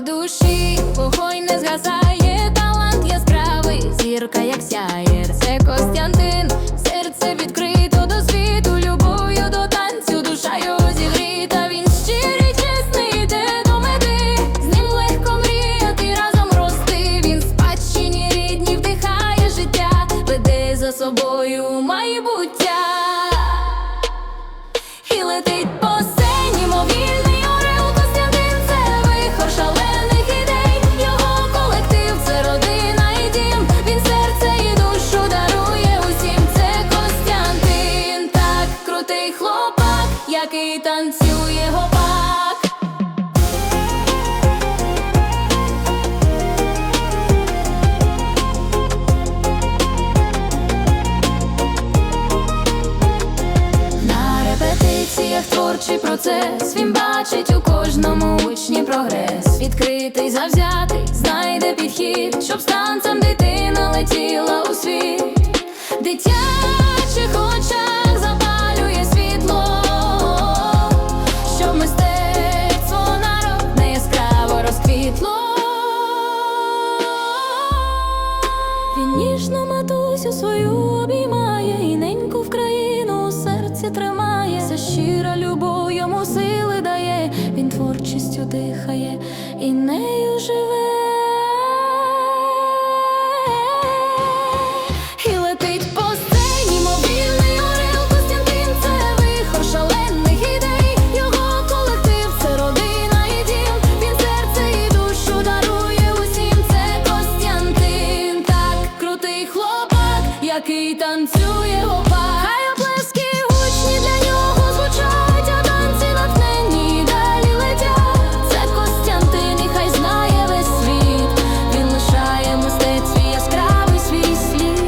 душі, вогонь не згасає, талант яскравий, зірка як сяє. Це Костянтин, серце відкрито до світу, любов'ю до танцю, душаю зігріта. Він щирий, чесний, йде до мети. З ним легко мріяти, разом рости. Він спадщині рідні вдихає життя, веде за собою майбуття. І летить крутий хлопак, який танцює гопак. На репетиціях творчий процес він бачить у кожному учні прогрес. Відкритий, завзятий, знайде підхід, щоб з танцем дитина летіла у світ. В ніжно матусю свою обіймає, і неньку в країну у серці тримає. Ця щира любов йому сили дає, він творчістю дихає і нею живе. який танцює опа. Хай оплески для нього звучать, а танці натхнені далі летять. Це Костянтин, і хай знає весь світ. Він лишає мистецтві яскравий свій слід.